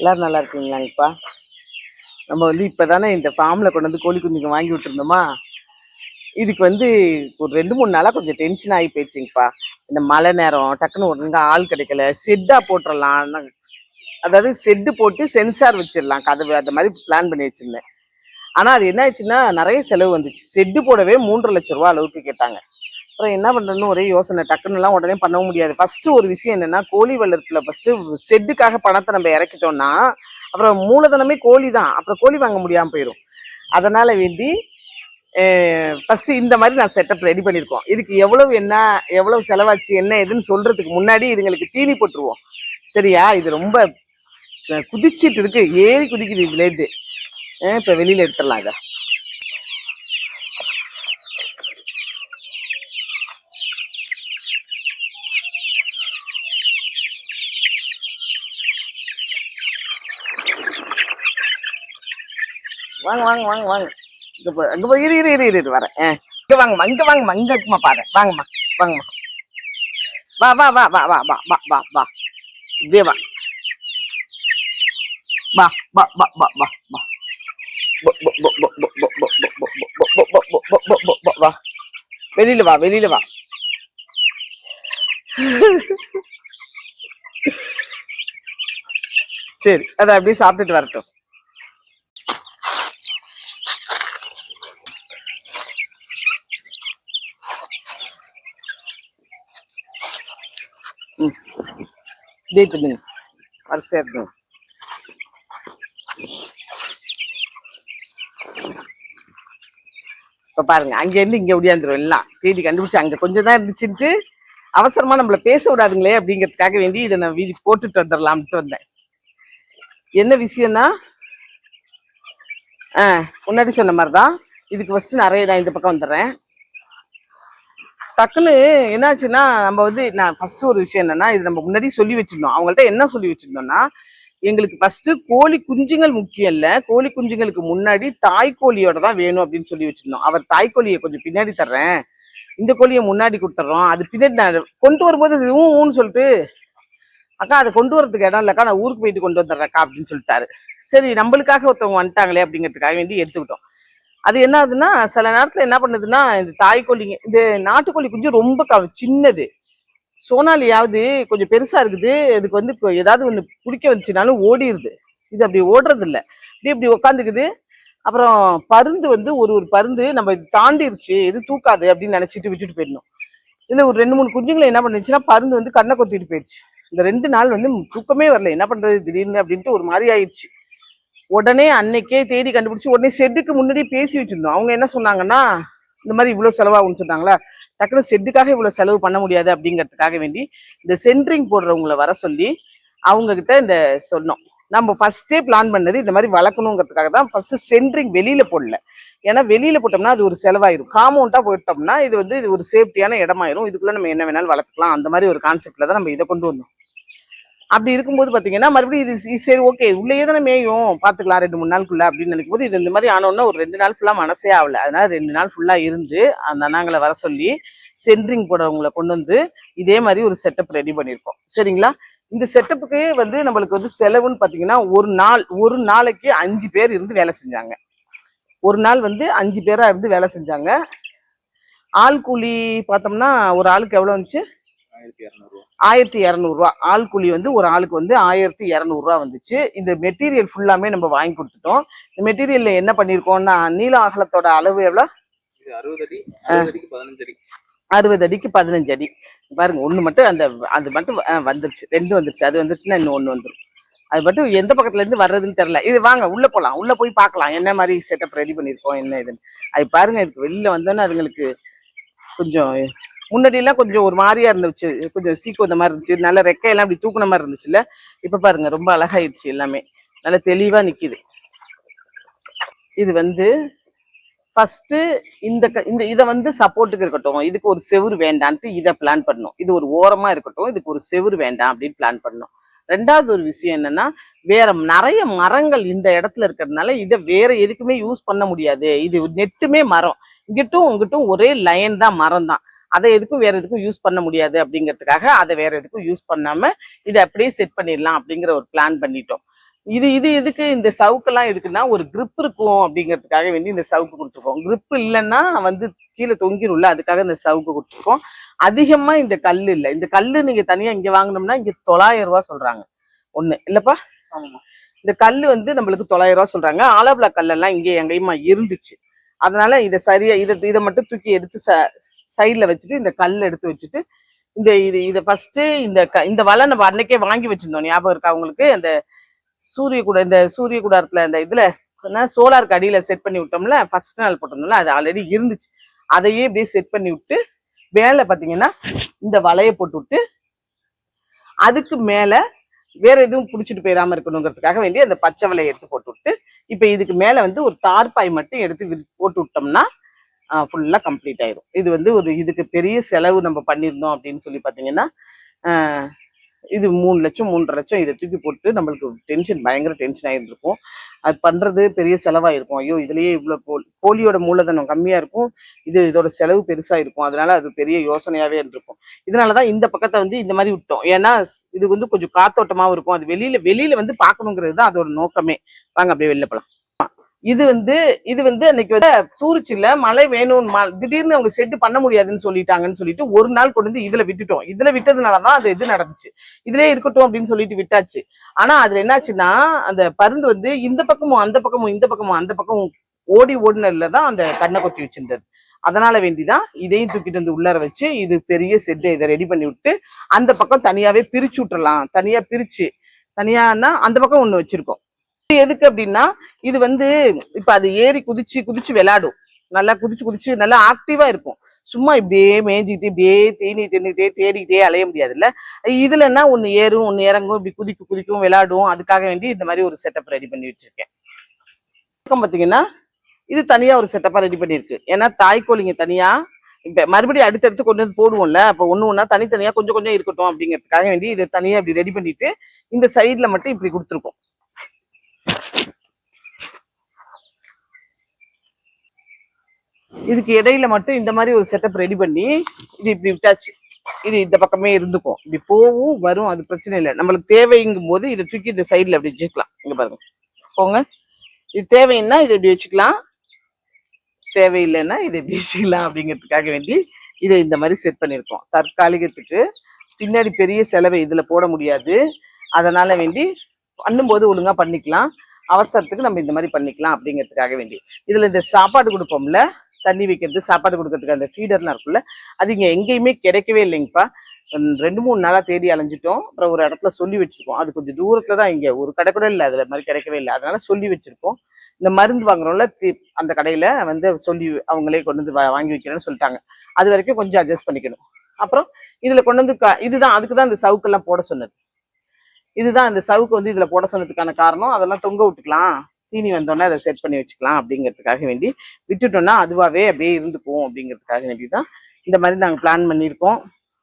எல்லாரும் நல்லா இருக்கீங்களாங்கப்பா நம்ம வந்து இப்பதானே இந்த ஃபார்மில் கொண்டு வந்து கோழி குஞ்சுங்க வாங்கி விட்டுருந்தோமா? இதுக்கு வந்து ஒரு ரெண்டு மூணு நாளாக கொஞ்சம் டென்ஷன் ஆகி போயிடுச்சுங்கப்பா இந்த மழை நேரம் டக்குன்னு ஒழுங்கா ஆள் கிடைக்கல. செட்டாக போட்டுடலாம் அதாவது செட்டு போட்டு சென்சார் வச்சிடலாம். கதவு அந்த மாதிரி பிளான் பண்ணி வச்சுருந்தேன். ஆனால் அது என்ன ஆச்சுன்னா நிறைய செலவு வந்துச்சு. செட்டு போடவே மூன்று லட்ச ரூபா அளவுக்கு கேட்டாங்க. அப்புறம் என்ன பண்ணுறதுன்னு ஒரே யோசனை. டக்குன்னுலாம் உடனே பண்ணவும் முடியாது. ஃபஸ்ட்டு ஒரு விஷயம் என்னென்னா கோழி வளர்ப்பில் ஃபஸ்ட்டு செட்டுக்காக பணத்தை நம்ம இறக்கிட்டோம்னா அப்புறம் மூலதனமே கோழி தான். அப்புறம் கோழி வாங்க முடியாமல் போயிடும் அதனால் வேண்டி ஃபஸ்ட்டு இந்த மாதிரி நான் செட்டப் ரெடி பண்ணியிருக்கோம். இதுக்கு எவ்வளவு என்ன எவ்வளவு செலவாச்சு என்ன எதுன்னு சொல்கிறதுக்கு முன்னாடி இதுங்களுக்கு தீனி போட்டுருவோம். சரியா? இது ரொம்ப குதிச்சிட்டு இருக்கு. ஏறி குதிக்குது இதுலேருந்து. இப்போ வெளியில் எடுத்துடலாம் அதை. வாங்க வாங்க வாங்க வாங்க இங்க போ அங்க போய் இரு இரு இரு இரு, வரேன் ஆ. இங்க வாங்கம்மா இங்க வாங்கம்மா இங்க இருக்குமா பாரு வாங்கம்மா வாங்கம்மா வா வா வா வா வா வா வா வா வா இப்படியே வா வா வா வா வா வா வா வா வெளியில வா வெளியில வா சரி அதை அப்படியே சாப்பிட்டுட்டு வரட்டும் இதே தின்னுங்க வரிசையா தின்னுங்க இப்ப பாருங்க அங்க இருந்து இங்க ஒடியாந்துரும் எல்லாம். தேடி கண்டுபிடிச்சு அங்க கொஞ்சம் தான் இருந்துச்சுட்டு அவசரமா நம்மள பேச விடாதுங்களே அப்படிங்கிறதுக்காக வேண்டி இதை நான் வீதி போட்டுட்டு வந்துடலாம்ட்டு வந்தேன். என்ன விஷயம்னா ஆ முன்னாடி சொன்ன மாதிரி தான் இதுக்கு ஃபர்ஸ்ட் நிறைய நான் இந்த பக்கம் வந்துடுறேன். டக்குன்னு என்னாச்சுன்னா நம்ம வந்து நான் ஃபர்ஸ்ட் ஒரு விஷயம் என்னன்னா இது நம்ம முன்னாடி சொல்லி வச்சிருந்தோம். அவங்கள்ட்ட என்ன சொல்லி வச்சிருந்தோம்னா எங்களுக்கு ஃபர்ஸ்ட் கோழி குஞ்சுகள் முக்கியம் இல்ல. கோழி குஞ்சுங்களுக்கு முன்னாடி தாய் கோழியோட தான் வேணும் அப்படின்னு சொல்லி வச்சிருந்தோம். அவர் தாய் கோழியை கொஞ்சம் பின்னாடி தர்றேன். இந்த கோழியை முன்னாடி கொடுத்துட்றோம் அது பின்னாடி நான் கொண்டு வரும்போது ஊ ஊன்னு சொல்லிட்டு அக்கா அதை கொண்டு வரதுக்கு இடம் இல்லக்கா நான் ஊருக்கு போயிட்டு கொண்டு வந்துடுறேக்கா அப்படின்னு சொல்லிட்டாரு. சரி நம்மளுக்காக ஒருத்தவங்க வந்துட்டாங்களே அப்படிங்கிறதுக்காக வேண்டி எடுத்துக்கிட்டோம். அது என்ன ஆகுதுன்னா சில நேரத்தில் என்ன பண்ணுதுன்னா இந்த தாய்க்கோழிங்க இந்த நாட்டுக்கோழி குஞ்சு ரொம்ப க- சின்னது. சோனாலியாவது கொஞ்சம் பெருசாக இருக்குது. அதுக்கு வந்து இப்போ ஏதாவது ஒன்று பிடிக்க வந்துச்சுனாலும் ஓடிடுது இது அப்படி ஓடுறதில்ல. இப்படி இப்படி உக்காந்துக்குது. அப்புறம் பருந்து வந்து ஒரு ஒரு பருந்து நம்ம இது தாண்டிருச்சு இது தூக்காது அப்படின்னு நினச்சிட்டு விட்டுட்டு போயிடணும். இந்த ஒரு ரெண்டு மூணு குஞ்சுங்களை என்ன பண்ணுச்சுன்னா பருந்து வந்து கண்ணை கொத்திட்டு போயிடுச்சு. இந்த ரெண்டு நாள் வந்து தூக்கமே வரல. என்ன பண்ணுறது திடீர்னு அப்படின்ட்டு ஒரு மாதிரி ஆயிடுச்சு. உடனே அன்னைக்கே தேதி கண்டுபிடிச்சி உடனே ஷெட்டுக்கு முன்னாடி பேசி வச்சிருந்தோம். அவங்க என்ன சொன்னாங்கன்னா இந்த மாதிரி இவ்வளவு செலவாகும்னு சொன்னாங்களா? டக்குனு ஷெட்டுக்காக இவ்வளவு செலவு பண்ண முடியாது அப்படிங்கிறதுக்காக வேண்டி இந்த சென்ட்ரிங் போடுறவங்கள வர சொல்லி அவங்க கிட்ட இந்த சொன்னோம். நம்ம ஃபர்ஸ்டே பிளான் பண்ணது இந்த மாதிரி வளர்க்கணுங்கிறதுக்காக தான் ஃபர்ஸ்ட் சென்ட்ரிங் வெளியில போடல. ஏன்னா வெளியில போட்டோம்னா அது ஒரு செலவாயிரும். காமௌண்டா போயிட்டோம்னா இது வந்து இது ஒரு சேஃப்டியான இடமாயிரும். இதுக்குள்ள நம்ம என்ன வேணாலும் வளர்த்துக்கலாம். அந்த மாதிரி ஒரு கான்செப்ட்ல தான் நம்ம இதை கொண்டு வந்தோம். அப்படி இருக்கும்போது பார்த்தீங்கன்னா மறுபடியும் இது சரி ஓகே உள்ளேயே தானே மேயும். பார்த்துக்கலாம் ரெண்டு மூணு நாளுக்குள்ள அப்படின்னு நினைக்கும் போது இது இந்த மாதிரி ஆனோன்னா ஒரு ரெண்டு நாள் ஃபுல்லாக மனசே ஆகல அதனால ரெண்டு நாள் ஃபுல்லாக இருந்து அந்த அண்ணாங்களை வர சொல்லி சென்ட்ரிங் போடுறவங்களை கொண்டு வந்து இதே மாதிரி ஒரு செட்டப் ரெடி பண்ணியிருக்கோம் சரிங்களா? இந்த செட்டப்புக்கு வந்து நம்மளுக்கு வந்து செலவுன்னு பார்த்தீங்கன்னா ஒரு நாள் ஒரு நாளைக்கு அஞ்சு பேர் இருந்து வேலை செஞ்சாங்க. ஒரு நாள் வந்து அஞ்சு பேராக இருந்து வேலை செஞ்சாங்க. ஆள் கூலி பார்த்தோம்னா ஒரு ஆளுக்கு எவ்வளோ வந்துச்சு? ஆயிரத்தி இரநூறுவா ஆயிரத்தி இரநூறுவா. ஆள் கூலி வந்து ஒரு ஆளுக்கு வந்து ஆயிரத்தி இரநூறுவா வந்துச்சு. இந்த மெட்டீரியல் ஃபுல்லாமே நம்ம வாங்கி கொடுத்துட்டோம். இந்த மெட்டீரியல்ல என்ன பண்ணியிருக்கோம்னா நீள அகலத்தோட அளவு எவ்வளோ? அறுபது அடி அறுபது அடிக்கு பதினஞ்சு அடி. அறுபது அடிக்கு பதினஞ்சு அடி. பாருங்க ஒண்ணு மட்டும் அந்த அது மட்டும் வந்துருச்சு. ரெண்டு வந்துருச்சு. அது வந்துருச்சுன்னா இன்னும் ஒண்ணு வந்துரும். அது மட்டும் எந்த பக்கத்துல இருந்து வர்றதுன்னு தெரியல. இது வாங்க உள்ள போலாம். உள்ள போய் பார்க்கலாம். என்ன மாதிரி செட்டப் ரெடி பண்ணிருக்கோம் என்ன இதுன்னு அது பாருங்க இதுக்கு வெளியில வந்தோன்னா அதுங்களுக்கு கொஞ்சம் முன்னாடியெல்லாம் கொஞ்சம் ஒரு மாதிரியா இருந்துச்சு. கொஞ்சம் சீக்கு இந்த மாதிரி இருந்துச்சு. நல்ல ரெக்கையெல்லாம் அப்படி தூக்குன மாதிரி இருந்துச்சுல்ல? இப்ப பாருங்க ரொம்ப அழகாயிருச்சு எல்லாமே. நல்ல தெளிவா நிக்குது. இது வந்து ஃபஸ்ட்டு இந்த க- இந்த இதை வந்து சப்போர்ட்டுக்கு இருக்கட்டும் இதுக்கு ஒரு செவுரு வேண்டான்ட்டு இதை பிளான் பண்ணோம் இது ஒரு ஓரமா இருக்கட்டும் இதுக்கு ஒரு செவுரு வேண்டாம் அப்படின்னு பிளான் பண்ணும் ரெண்டாவது ஒரு விஷயம் என்னன்னா வேற நிறைய மரங்கள் இந்த இடத்துல இருக்கிறதுனால இதை வேற எதுக்குமே யூஸ் பண்ண முடியாது. இது நெட்டுமே மரம். இங்கிட்டும் இங்கிட்டும் ஒரே லைன் தான் மரம் தான் அதை எதுக்கும் வேற எதுக்கும் யூஸ் பண்ண முடியாது அப்படிங்கிறதுக்காக அதை வேற எதுக்கும் யூஸ் பண்ணாம இதை அப்படியே செட் பண்ணிடலாம் அப்படிங்கிற ஒரு பிளான் பண்ணிட்டோம். இது இது எதுக்கு இந்த சவுக்கெல்லாம் எதுக்குன்னா ஒரு grip இருக்கும் அப்படிங்கிறதுக்காக வேண்டி இந்த சவுக்கு கொடுத்துருக்கோம். grip இல்லைன்னா வந்து கீழே தொங்கிரும்ல அதுக்காக இந்த சவுக்கு கொடுத்துருக்கோம். அதிகமா இந்த கல் இல்ல. இந்த கல்லு நீங்க தனியா இங்க வாங்கினோம்னா இங்க தொள்ளாயிரம் ரூபாய் சொல்றாங்க. ஒண்ணு. இல்லப்பா? ஆமாம்மா இந்த கல் வந்து நம்மளுக்கு தொள்ளாயிரம் ரூபாய் சொல்றாங்க. ஆலோபிளா கல்லெல்லாம் இங்கே எங்கேயுமா இருந்துச்சு. அதனால இதை சரியா இதை இதை மட்டும் தூக்கி எடுத்து ச சைடில் வச்சுட்டு இந்த கல் எடுத்து வச்சுட்டு இந்த இது இதை ஃபர்ஸ்ட் இந்த க இந்த வலை நம்ம அன்னைக்கே வாங்கி வச்சிருந்தோம். ஞாபகம் இருக்கா அவங்களுக்கு அந்த சூரிய கூட இந்த சூரிய அந்த இந்த என்ன சோலாருக்கு அடியில செட் பண்ணி விட்டோம்ல ஃபர்ஸ்ட் நாள் போட்டோம்ல அது ஆல்ரெடி இருந்துச்சு. அதையே இப்படியே செட் பண்ணி விட்டு மேல பாத்தீங்கன்னா இந்த வலையை போட்டு விட்டு அதுக்கு மேல வேற எதுவும் பிடிச்சிட்டு போயிடாம இருக்கணுங்கிறதுக்காக வேண்டி அந்த பச்சை வலையை எடுத்து போட்டு விட்டு இப்போ இதுக்கு மேல வந்து ஒரு தார்பாய் மட்டும் எடுத்து போட்டு விட்டோம்னா ஃபுல்லாக கம்ப்ளீட் ஆயிடும் இது வந்து ஒரு இதுக்கு பெரிய செலவு நம்ம பண்ணியிருந்தோம் அப்படின்னு சொல்லி பார்த்தீங்கன்னா இது மூணு லட்சம் மூன்றரை லட்சம் இதை தூக்கி போட்டு நம்மளுக்கு டென்ஷன் பயங்கர டென்ஷன் ஆகிருந்துருக்கும் அது பண்ணுறது பெரிய செலவாக இருக்கும் ஐயோ இதுலேயே இவ்வளோ போல் போலியோட மூலதனம் கம்மியாக இருக்கும். இது இதோட செலவு பெருசாக இருக்கும். அதனால அது பெரிய யோசனையாகவே இருந்திருக்கும். இதனாலதான் இந்த பக்கத்தை வந்து இந்த மாதிரி விட்டோம். ஏன்னா இது வந்து கொஞ்சம் காத்தோட்டமாகவும் இருக்கும். அது வெளியில் வெளியில் வந்து பார்க்கணுங்கிறது தான் அதோட நோக்கமே. வாங்க அப்படியே வெளில போகலாம் இது வந்து இது வந்து அன்னைக்கு வந்து தூரிச்சில மழை வேணும் திடீர்னு அவங்க செட்டு பண்ண முடியாதுன்னு சொல்லிட்டாங்கன்னு சொல்லிட்டு ஒரு நாள் கொண்டு வந்து இதுல விட்டுட்டோம். இதுல விட்டதுனாலதான் அது இது நடந்துச்சு. இதுலயே இருக்கட்டும் அப்படின்னு சொல்லிட்டு விட்டாச்சு. ஆனா அதுல என்னாச்சுன்னா அந்த பருந்து வந்து இந்த பக்கமும் அந்த பக்கமும் இந்த பக்கமும் அந்த பக்கமும் ஓடி ஓடினதுல தான் அந்த கண்ணை கொத்தி வச்சிருந்தது. அதனால வேண்டிதான் இதையும் தூக்கிட்டு வந்து உள்ளார வச்சு இது பெரிய செட்டை இதை ரெடி பண்ணி விட்டு அந்த பக்கம் தனியாவே பிரிச்சு விட்டுறலாம். தனியா பிரிச்சு தனியானா அந்த பக்கம் ஒண்ணு வச்சிருக்கோம். எதுக்கு அப்படின்னா இது வந்து இப்ப அது ஏறி குதிச்சு குதிச்சு விளையாடும். நல்லா குதிச்சு குதிச்சு நல்லா ஆக்டிவா இருக்கும். சும்மா இப்படியே மேஞ்சிக்கிட்டு இப்படியே தீனி தின்னுட்டே தேடிக்கிட்டே அலைய முடியாதுல்ல. இதுலன்னா ஒன்னு ஏறும் ஒன்னு இறங்கும் இப்படி குதிக்கும் குதிக்கும் விளையாடும். அதுக்காக வேண்டி இந்த மாதிரி ஒரு செட்டப் ரெடி பண்ணி வச்சிருக்கேன். பார்த்தீங்கன்னா பாத்தீங்கன்னா இது தனியா ஒரு செட்டப்பா ரெடி பண்ணிருக்கு ஏன்னா தாய்க்கோழிங்க தனியா இப்போ மறுபடியும் அடுத்தடுத்து கொண்டு வந்து போடுவோம்ல அப்போ ஒன்று ஒன்றா தனித்தனியாக கொஞ்சம் கொஞ்சம் இருக்கட்டும் அப்படிங்கிறதுக்காக வேண்டி இதை தனியாக இப்படி ரெடி பண்ணிட்டு இந்த சைடில் மட்டும் இப்படி கொடுத்துருக்கோம். இதுக்கு இடையில மட்டும் இந்த மாதிரி ஒரு செட்டப் ரெடி பண்ணி இது இப்படி விட்டாச்சு. இது இந்த பக்கமே இருந்துக்கும். இப்படி போகும் வரும். அது பிரச்சனை இல்லை. நம்மளுக்கு தேவைங்கும் போது இதை தூக்கி இந்த சைடில் அப்படி வச்சுக்கலாம். இங்க பாருங்க. போங்க. இது தேவைன்னா இதை இப்படி வச்சுக்கலாம். தேவையில்லைன்னா இதை இப்படி வச்சுக்கலாம் அப்படிங்கிறதுக்காக வேண்டி இதை இந்த மாதிரி செட் பண்ணியிருக்கோம். தற்காலிகத்துக்கு பின்னாடி பெரிய செலவை இதுல போட முடியாது. அதனால வேண்டி பண்ணும்போது ஒழுங்கா பண்ணிக்கலாம். அவசரத்துக்கு நம்ம இந்த மாதிரி பண்ணிக்கலாம் அப்படிங்கிறதுக்காக வேண்டி. இதுல இந்த சாப்பாடு கொடுப்போம்ல தண்ணி வைக்கிறது சாப்பாடு கொடுக்கறதுக்கு அந்த ஃபீடர்லாம் இருக்குல்ல அது இங்கே எங்கேயுமே கிடைக்கவே இல்லைங்கப்பா. ரெண்டு மூணு நாளாக தேடி அலைஞ்சிட்டோம். அப்புறம் ஒரு இடத்துல சொல்லி வச்சிருக்கோம் அது கொஞ்சம் தூரத்தில் தான் இங்கே ஒரு கடை கூட இல்லை அதில் மாதிரி கிடைக்கவே இல்லை. அதனால சொல்லி வச்சிருக்கோம் இந்த மருந்து வாங்குறோம்ல அந்த கடையில் வந்து சொல்லி அவங்களே கொண்டு வந்து வாங்கி வைக்கிறேன்னு சொல்லிட்டாங்க. அது வரைக்கும் கொஞ்சம் அட்ஜஸ்ட் பண்ணிக்கணும். அப்புறம் இதில் கொண்டு வந்து க- இதுதான் அதுக்கு தான் இந்த சவுக்கெல்லாம் போட சொன்னது. இதுதான் அந்த சவுக்கு வந்து இதில் போட சொன்னதுக்கான காரணம். அதெல்லாம் தொங்க விட்டுக்கலாம். தீனி வந்தோடனே அதை செட் பண்ணி வச்சுக்கலாம் அப்படிங்கிறதுக்காக வேண்டி விட்டுட்டோம்னா அதுவாகவே அப்படியே இருந்துக்கும் அப்படிங்கிறதுக்காக வேண்டி தான் இந்த மாதிரி நாங்கள் பிளான் பண்ணியிருக்கோம்.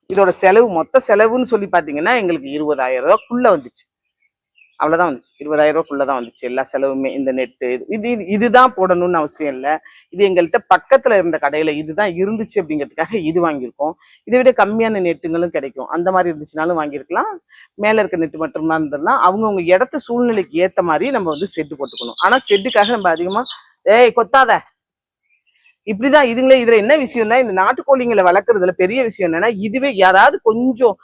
இதோட செலவு மொத்த செலவுன்னு சொல்லி பார்த்தீங்கன்னா எங்களுக்கு இருபதாயிரம் ரூபாக்குள்ளே வந்துச்சு. அவ்வளோதான் வந்துச்சு. இருபதாயிரம் ரூபாய்க்குள்ள தான் வந்துச்சு. எல்லா செலவுமே இந்த நெட்டு இது இது- இதுதான் போடணும்னு அவசியம் இல்லை. இது எங்கள்கிட்ட பக்கத்தில் இருந்த கடையில் இதுதான் இருந்துச்சு அப்படிங்கிறதுக்காக இது வாங்கியிருக்கோம். இதை விட கம்மியான நெட்டுங்களும் கிடைக்கும். அந்த மாதிரி இருந்துச்சுனாலும் வாங்கியிருக்கலாம். மேலே இருக்க நெட்டு மட்டும்தான் இருந்ததுன்னா அவங்கவுங்க இடத்த சூழ்நிலைக்கு ஏற்ற மாதிரி நம்ம வந்து செட்டு போட்டுக்கணும். ஆனால் செட்டுக்காக நம்ம அதிகமாக ஏய் கொத்தாத. இப்படிதான் இதுங்களே இதுல என்ன விஷயம்னா இந்த நாட்டுக்கோழிங்களை வளர்க்குறதுல பெரிய விஷயம் என்னன்னா இதுவே யாராவது கொஞ்சம்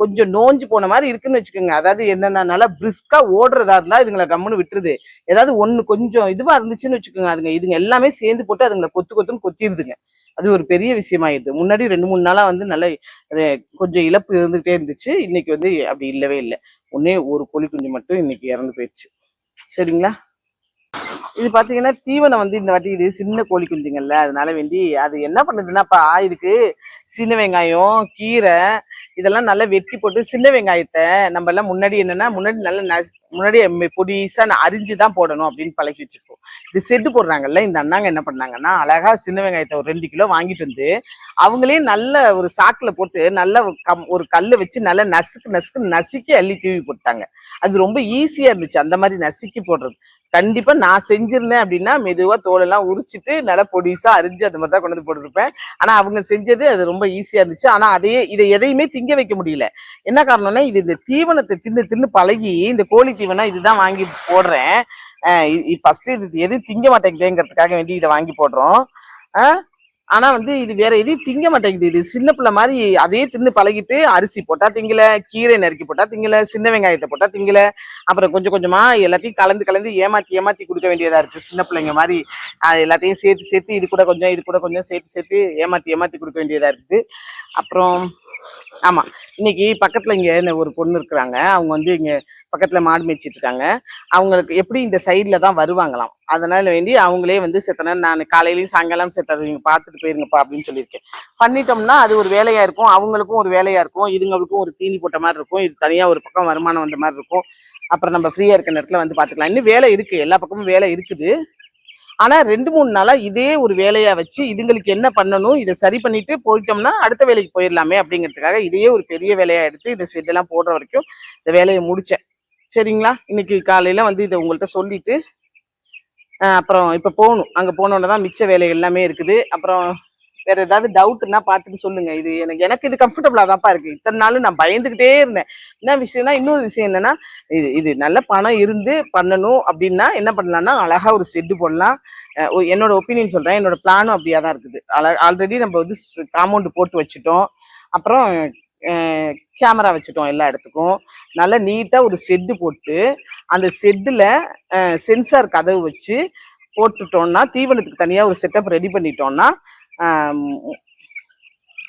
கொஞ்சம் நோஞ்சு போன மாதிரி இருக்குன்னு வச்சுக்கோங்க. அதாவது என்னன்னா நல்லா பிரிஸ்கா ஓடுறதா இருந்தா இதுங்களை கம்முன்னு விட்டுருது. ஏதாவது ஒண்ணு கொஞ்சம் இதுவா இருந்துச்சுன்னு வச்சுக்கோங்க. அதுங்க இதுங்க எல்லாமே சேர்ந்து போட்டு அதுங்களை கொத்து கொத்துன்னு கொத்திடுதுங்க. அது ஒரு பெரிய விஷயமாயிடுது. முன்னாடி ரெண்டு மூணு நாளா வந்து நல்ல கொஞ்சம் இழப்பு இருந்துகிட்டே இருந்துச்சு. இன்னைக்கு வந்து அப்படி இல்லவே இல்லை. ஒன்னே ஒரு கோழி குஞ்சு மட்டும் இன்னைக்கு இறந்து போயிடுச்சு. சரிங்களா? இது பாத்தீங்கன்னா தீவனம் வந்து இந்த வாட்டி இது சின்ன கோழி குஞ்சுங்கள்ல. அதனால வேண்டி அது என்ன பண்ணுதுன்னாப்பா இதுக்கு சின்ன வெங்காயம் கீரை இதெல்லாம் நல்லா வெட்டி போட்டு சின்ன வெங்காயத்தை நம்ம எல்லாம் முன்னாடி என்னன்னா முன்னாடி நல்லா முன்னாடி பொடிசா அரிஞ்சு தான் போடணும் அப்படின்னு பழக்கி வச்சுப்போம் இது செட்டு போடுறாங்கல்ல இந்த அண்ணாங்க என்ன பண்ணாங்கன்னா அழகா சின்ன வெங்காயத்தை ஒரு ரெண்டு கிலோ வாங்கிட்டு வந்து அவங்களே நல்ல ஒரு சாக்கில் போட்டு நல்ல கம் ஒரு கல்லை வச்சு நல்லா நசுக்கு நசுக்கு நசுக்கி அள்ளி தூவி போட்டாங்க. அது ரொம்ப ஈஸியா இருந்துச்சு. அந்த மாதிரி நசுக்கி போடுறது. கண்டிப்பா நான் செஞ்சிருந்தேன் அப்படின்னா மெதுவா தோலெல்லாம் உரிச்சிட்டு நல்லா பொடிசா அரிஞ்சு அந்த மாதிரி தான் கொண்டு வந்து போட்டுருப்பேன். ஆனா அவங்க செஞ்சது அது ரொம்ப ஈஸியா இருந்துச்சு. ஆனா அதையே இதை எதையுமே திங்க வைக்க முடியல. என்ன காரணம்னா இது இந்த தீவனத்தை தின்னு தின்னு பழகி இந்த கோழி தீவனம் இதுதான் வாங்கி போடுறேன். ஃபர்ஸ்ட் இது எதுவும் திங்க மாட்டேங்குதுங்கிறதுக்காக வேண்டி இதை வாங்கி போடுறோம். ஆஹ் ஆனா வந்து இது வேற எதையும் திங்க மாட்டேங்குது. இது சின்ன பிள்ளை மாதிரி அதே தின்னு பழகிட்டு அரிசி போட்டா திங்கல கீரை நறுக்கி போட்டா திங்கல சின்ன வெங்காயத்தை போட்டா திங்கல அப்புறம் கொஞ்சம் கொஞ்சமா எல்லாத்தையும் கலந்து கலந்து ஏமாத்தி ஏமாத்தி கொடுக்க வேண்டியதா இருக்கு. சின்ன பிள்ளைங்க மாதிரி எல்லாத்தையும் சேர்த்து சேர்த்து இது கூட கொஞ்சம் இது கூட கொஞ்சம் சேர்த்து சேர்த்து ஏமாத்தி ஏமாத்தி கொடுக்க வேண்டியதா இருக்குது. அப்புறம் ஆமா. இன்னைக்கு பக்கத்துல இங்க ஒரு பொண்ணு இருக்கிறாங்க. அவங்க வந்து இங்க பக்கத்துல மாடு மேய்ச்சிட்டு இருக்காங்க. அவங்களுக்கு எப்படி இந்த சைடில் தான் வருவாங்களாம். அதனால வேண்டி அவங்களே வந்து செத்தன நான் காலையிலயும் சாயங்காலம் செத்தது நீங்கள் பார்த்துட்டு போயிருங்கப்பா அப்படின்னு சொல்லியிருக்கேன். பண்ணிட்டோம்னா அது ஒரு வேலையா இருக்கும். அவங்களுக்கும் ஒரு வேலையா இருக்கும். இதுங்களுக்கும் ஒரு தீனி போட்ட மாதிரி இருக்கும். இது தனியா ஒரு பக்கம் வருமானம் வந்த மாதிரி இருக்கும். அப்புறம் நம்ம ஃப்ரீயா இருக்க நேரத்துல வந்து பாத்துக்கலாம். இன்னும் வேலை இருக்கு. எல்லா பக்கமும் வேலை இருக்குது. ஆனால் ரெண்டு மூணு நாளாக இதே ஒரு வேலையாக வச்சு இதுங்களுக்கு என்ன பண்ணணும் இதை சரி பண்ணிட்டு போயிட்டோம்னா அடுத்த வேலைக்கு போயிடலாமே அப்படிங்கிறதுக்காக இதையே ஒரு பெரிய வேலையாக எடுத்து இந்த செட்டெல்லாம் போடுற வரைக்கும் இந்த வேலையை முடித்தேன் சரிங்களா? இன்னைக்கு காலையில் வந்து இதை உங்கள்கிட்ட சொல்லிட்டு அப்புறம் இப்போ போகணும். அங்கே போனோன்னு தான் மிச்ச வேலை எல்லாமே இருக்குது. அப்புறம் வேற ஏதாவது டவுட்னா பார்த்துட்டு சொல்லுங்க. இது எனக்கு எனக்கு இது கம்ஃபர்டபுளா தான்ப்பா இருக்கு. இத்தனை நாள் நான் பயந்துகிட்டே இருந்தேன். என்ன விஷயம்னா இன்னொரு விஷயம் என்னன்னா இது இது நல்ல பணம் இருந்து பண்ணணும் அப்படின்னா என்ன பண்ணலாம்னா அழகா ஒரு செட்டு போடலாம். என்னோட ஒப்பீனியன் சொல்றேன். என்னோட பிளானும் அப்படியா தான் இருக்குது. ஆல்ரெடி நம்ம வந்து காம்பவுண்ட் போட்டு வச்சுட்டோம். அப்புறம் கேமரா வச்சுட்டோம் எல்லா இடத்துக்கும். நல்லா நீட்டாக ஒரு செட்டு போட்டு அந்த செட்டில் சென்சார் கதவு வச்சு போட்டுட்டோம்னா தீவனத்துக்கு தனியாக ஒரு செட்டப் ரெடி பண்ணிட்டோம்னா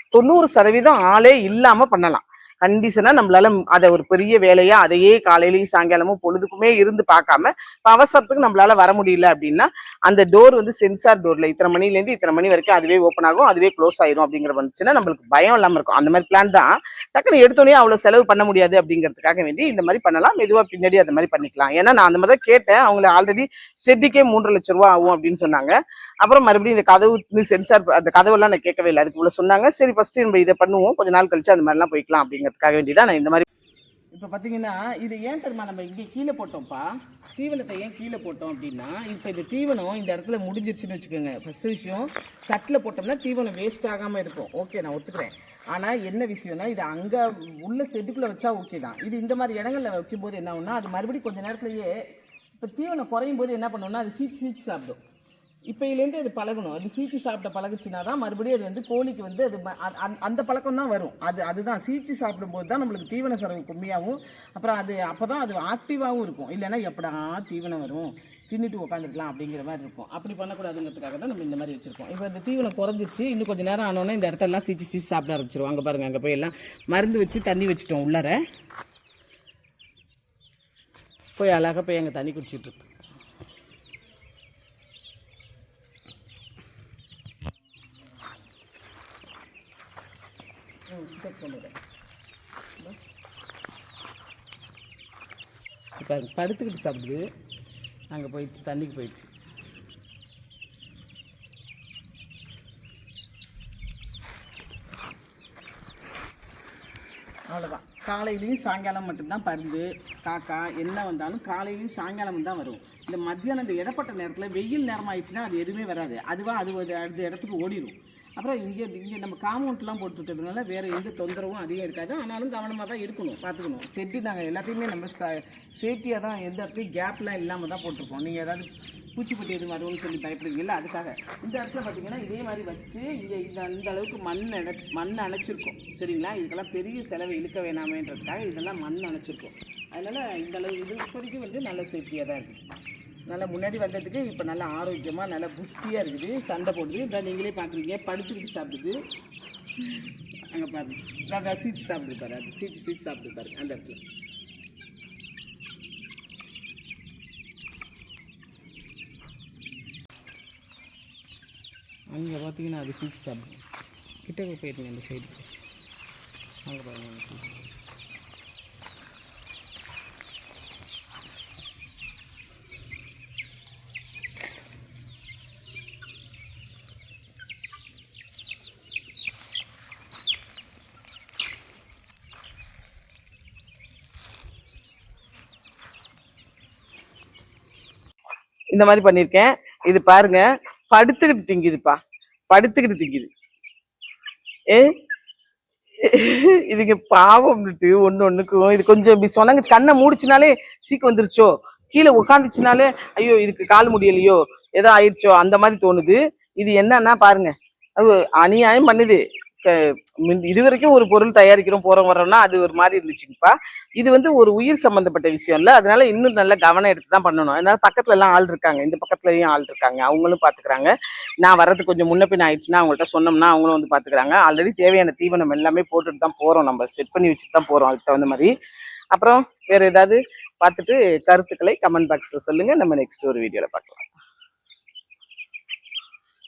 தொண்ணூறு சதவீதம் ஆளே இல்லாமல் பண்ணலாம். கண்டிஷனா நம்மளால அதை ஒரு பெரிய வேலையா அதையே காலையிலயும் சாயங்காலமும் பொழுதுக்குமே இருந்து பார்க்காம இப்போ அவசரத்துக்கு நம்மளால வர முடியல அப்படின்னா அந்த டோர் வந்து சென்சார் டோர்ல இத்தனை மணில இருந்து இத்தனை மணி வரைக்கும் அதுவே ஓப்பன் ஆகும் அதுவே க்ளோஸ் ஆயிரும் அப்படிங்கிற வந்துச்சுன்னா நம்மளுக்கு பயம் இல்லாம இருக்கும். அந்த மாதிரி பிளான் தான். டக்குன்னு எடுத்தோடனே அவ்வளவு செலவு பண்ண முடியாது அப்படிங்கிறதுக்காக வேண்டி இந்த மாதிரி பண்ணலாம். மெதுவா பின்னாடி அந்த மாதிரி பண்ணிக்கலாம். ஏன்னா நான் அந்த மாதிரி தான் கேட்டேன். அவங்கள ஆல்ரெடி செட்டுக்கே மூன்று லட்ச ரூபா ஆகும் அப்படின்னு சொன்னாங்க. அப்புறம் மறுபடியும் இந்த கதவு சென்சார் அந்த கதவெல்லாம் நான் கேட்கவே இல்லை. அதுக்கு இவ்வளோ சொன்னாங்க. சரி ஃபர்ஸ்ட் நம்ம இதை பண்ணுவோம். கொஞ்ச நாள் கழிச்சு அந்த மாதிரிலாம் போய்க்கலாம் அப்படிங்கிற வேண்டி தான் நான் இந்த மாதிரி இப்போ பார்த்தீங்கன்னா இது ஏன் தெரியுமா நம்ம இங்கே கீழே போட்டோம்ப்பா? தீவனத்தை ஏன் கீழே போட்டோம் அப்படின்னா இப்போ இந்த தீவனம் இந்த இடத்துல முடிஞ்சிருச்சுன்னு வச்சுக்கோங்க. ஃபஸ்ட் விஷயம் தட்டில் போட்டோம்னா தீவனம் வேஸ்ட் ஆகாமல் இருக்கும். ஓகே நான் ஒத்துக்கிறேன். ஆனால் என்ன விஷயம்னா இது அங்கே உள்ள செட்டுக்குள்ளே வச்சா ஓகே தான். இது இந்த மாதிரி இடங்களில் வைக்கும்போது என்ன ஆகும்னா அது மறுபடியும் கொஞ்ச நேரத்துலையே இப்போ தீவனம் குறையும் போது என்ன பண்ணோம்னா அது சீச்சு சீச்சு சாப்பிடும். இப்போயிலேருந்து அது பழகணும். அது சீச்சு சாப்பிட்ட பழகுச்சுனா தான் மறுபடியும் அது வந்து கோழிக்கு வந்து அது அந்த பழக்கம் தான் வரும். அது அதுதான். சீச்சு சாப்பிடும்போது தான் நம்மளுக்கு தீவன செலவு கம்மியாகும் அப்புறம் அது அப்போ தான் அது ஆக்டிவாகவும் இருக்கும். இல்லைன்னா எப்படா தீவனம் வரும்? தின்னுட்டு உட்காந்துருக்கலாம் அப்படிங்கிற மாதிரி இருக்கும். அப்படி பண்ணக்கூடாதுங்கிறதுக்காக தான் நம்ம இந்த மாதிரி வச்சுருக்கோம். இப்போ இந்த தீவனம் குறைஞ்சிச்சு இன்னும் கொஞ்சம் நேரம் ஆனோன்னே இந்த இடத்தெல்லாம் சீச்சு சீச்சு சாப்பிட ஆரம்பிச்சிருவோம். அங்கே பாருங்கள் அங்கே போய் எல்லாம் மருந்து வச்சு தண்ணி வச்சுட்டோம் உள்ளார. போய் அழகாக போய் அங்கே தண்ணி இப்போ படுத்துக்கிட்டு சாப்பிடுது அங்கே போயிடுச்சு தண்ணிக்கு போயிடுச்சு அவ்வளோதான் காலையிலையும் சாயங்காலம் மட்டும்தான் பருந்து காக்கா என்ன வந்தாலும் காலையிலையும் சாயங்காலம் தான் வரும் இந்த மத்தியானம் இந்த இடப்பட்ட நேரத்தில் வெயில் நேரம் ஆயிடுச்சுன்னா அது எதுவுமே வராது. அதுவாக அது ஒரு அடுத்த இடத்துக்கு ஓடிடும் அப்புறம் இங்கே இங்கே நம்ம காம்பவுண்ட்லாம் போட்டுருக்கிறதுனால வேறு எந்த தொந்தரவும் அதிகம் இருக்காது. ஆனாலும் கவனமாக தான் இருக்கணும் பார்த்துக்கணும். சேஃப்டி நாங்கள் எல்லாத்தையுமே நம்ம ச சேஃப்டியாக தான் எந்த இடத்துலையும் கேப்லாம் இல்லாமல் தான் போட்டிருப்போம். நீங்கள் ஏதாவது பூச்சிப்பட்டி எதுவும் வரும்னு சொல்லி பயப்படுவீங்கல்ல அதுக்காக. இந்த இடத்துல பார்த்தீங்கன்னா இதே மாதிரி வச்சு இங்கே இந்த அந்த அளவுக்கு மண் அட மண் அணைச்சிருக்கோம். சரிங்களா? இதுக்கெல்லாம் பெரிய செலவை இழுக்க வேணாமேன்றதுக்காக இதெல்லாம் மண் அணைச்சிருக்கோம். அதனால் இந்த அளவு இது இப்போதைக்கு வந்து நல்ல சேஃப்டியாக தான் இருக்குது நல்லா முன்னாடி வந்ததுக்கு இப்போ நல்லா ஆரோக்கியமாக நல்லா புஷ்டியாக இருக்குது. சண்டை போடுது. இதான் நீங்களே பார்க்குறீங்க. படுத்துக்கிட்டு சாப்பிடுது. அங்கே பாருங்க. அதான் சீச்சு சாப்பிடுது பாரு. அது சீச்சு சீச்சு சாப்பிடுது பாரு. அந்த இடத்துல. அங்கே பார்த்தீங்கன்னா அது சீச்சு சாப்பிடும் கிட்டக்க போயிருங்க அந்த சைடுக்கு அங்கே பாருங்க. இந்த மாதிரி பண்ணியிருக்கேன் இது பாருங்க. படுத்துக்கிட்டு திங்குதுப்பா. படுத்துக்கிட்டு திங்குது. ஏ? இதுங்க பாவம்னுட்டு ஒன்று ஒன்றுக்கும் இது கொஞ்சம் இப்படி சொன்னாங்க கண்ணை மூடிச்சுனாலே சீக்கு வந்துருச்சோ? கீழே உட்காந்துச்சுனாலே ஐயோ இதுக்கு கால் முடியலையோ? ஏதோ ஆயிடுச்சோ? அந்த மாதிரி தோணுது. இது என்னன்னா பாருங்க. அது அநியாயம் பண்ணுது. இது வரைக்கும் ஒரு பொருள் தயாரிக்கிறோம் போறோம் வரோம்னா அது ஒரு மாதிரி இருந்துச்சுங்கப்பா. இது வந்து ஒரு உயிர் சம்பந்தப்பட்ட விஷயம் இல்லை. அதனால இன்னும் நல்ல கவனம் எடுத்து தான் பண்ணணும். அதனால பக்கத்துல எல்லாம் ஆள் இருக்காங்க. இந்த பக்கத்துலயும் ஆள் இருக்காங்க. அவங்களும் பாத்துக்கிறாங்க. நான் வரதுக்கு கொஞ்சம் முன்னப்பின் ஆயிடுச்சுன்னா அவங்கள்ட்ட சொன்னோம்னா அவங்களும் வந்து பாத்துக்கிறாங்க. ஆல்ரெடி தேவையான தீவனம் எல்லாமே போட்டுட்டு தான் போறோம். நம்ம செட் பண்ணி வச்சுட்டு தான் போறோம். அதுக்கு தகுந்த மாதிரி. அப்புறம் வேற ஏதாவது பார்த்துட்டு கருத்துக்களை கமெண்ட் பாக்ஸ்ல சொல்லுங்க. நம்ம நெக்ஸ்ட் ஒரு வீடியோல பார்க்கலாம்